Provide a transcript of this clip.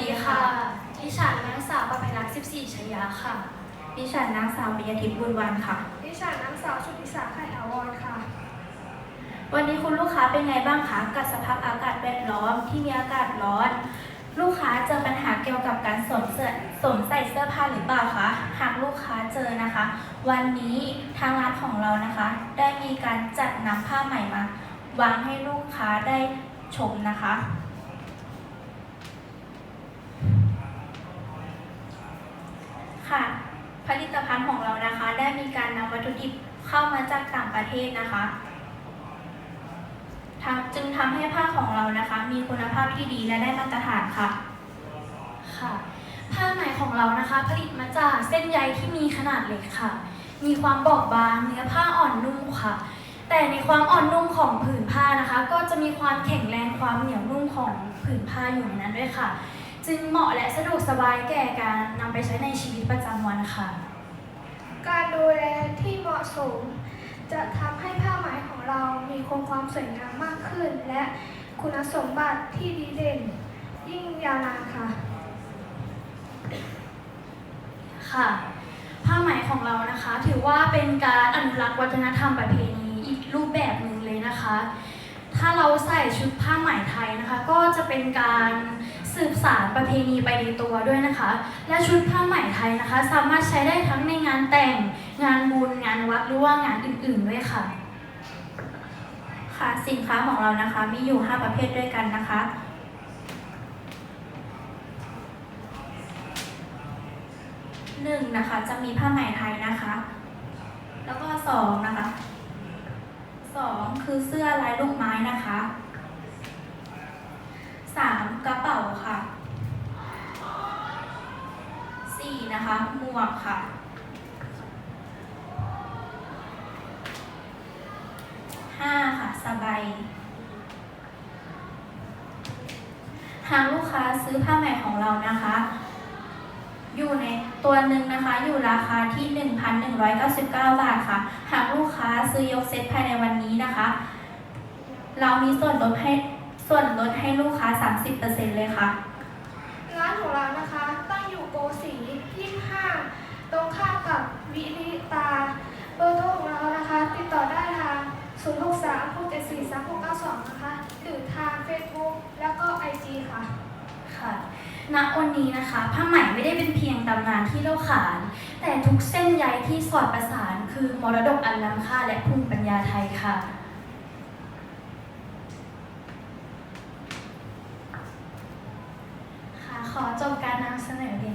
ดีค่ะ ดิฉันนางสาวประภัยรักษ์14ชยาค่ะ ดิฉันนางสาวปิยทิพย์บุญวันค่ะ ดิฉันนางสาวชุติสาไข่ถาวรค่ะ วันนี้คุณลูกค้าเป็นไงบ้างคะกับสภาพอากาศแวดล้อมที่มีอากาศร้อน ลูกค้าเจอปัญหาเกี่ยวกับการสวมเสื้อสวมใส่เสื้อผ้าหรือเปล่าคะ หากลูกค้าเจอนะคะ วันนี้ทางร้านของเรานะคะ ได้มีการจัดนำผ้าใหม่มา วางให้ลูกค้าได้ชมนะคะค่ะ ผลิตภัณฑ์ของเรานะคะ ได้มีการนำวัตถุดิบเข้ามาจากต่างประเทศนะคะจึงทำให้ผ้าของเรานะคะ มีคุณภาพที่ดีและได้มาตรฐานค่ะ ค่ะ ผ้าไหมของเรานะคะ ผลิตมาจากเส้นใยที่มีขนาดเล็กค่ะ มีความบอบบางเนื้อผ้าอ่อนนุ่มค่ะ แต่ในความอ่อนนุ่มของผืนผ้านะคะ ก็จะมีความแข็งแรงความเหนียวนุ่มของผืนผ้าอยู่ในนั้นด้วยค่ะ จึงเหมาะและสะดวกสบายแก่การนำไปใช้ในชีวิตประจำวันค่ะ การดูแลที่เหมาะสม จะทำให้ผ้าไหมของเรามีคงความสวยงามมากขึ้น และคุณสมบัติที่ดีเด่น ยิ่งยาวนานค่ะ ค่ะ ผ้าไหมของเรานะคะ ถือว่าเป็นการอนุรักษ์วัฒนธรรมประเพณีอีกรูปแบบหนึ่งเลยนะคะ ถ้าเราใส่ชุดผ้าไหมไทยนะคะ ก็จะเป็นการ สืบสานประเพณีไปในตัวด้วยนะคะ และชุดผ้าไหมไทยนะคะ สามารถใช้ได้ทั้งในงานแต่ง งานบุญงานวัดหรือว่างานอื่นๆด้วยค่ะ ค่ะสินค้าของเรานะคะมีอยู่ 5 ประเภทด้วยกันนะคะหนึ่งนะคะจะมีผ้าไหมไทยนะคะ แล้วก็สองนะคะสองคือเสื้อลายลูกไม้นะคะสามกระเป๋าค่ะสี่ นะคะหมวกค่ะ ห้าค่ะสบายหากลูกค้าซื้อผ้าไหมของเรานะคะ อยู่ในตัวหนึ่งนะคะ อยู่ราคาที่ 1,199 บาทค่ะ หากลูกค้าซื้อยกเซตภายในวันนี้นะคะ เรามีส่วนลดให้ส่วนลดให้ลูกค้า 30%เลยค่ะร้านของเรานะคะ ตั้งอยู่โกสี25 ตรงข้ามกับวิริตา เบอร์โทรของเรานะคะ ติดต่อได้ทาง 063 674 3692 นะคะหรือทาง Facebook แล้วก็ IG ค่ะ ค่ะณวันนี้นะคะผ้าไหมไม่ได้เป็นเพียงตำนานที่เล่าขาน แต่ทุกเส้นใยที่สอดประสานคือมรดกอันล้ำค่าและภูมิปัญญาไทยค่ะค่ะ ขอจบการนำเสนอเพียง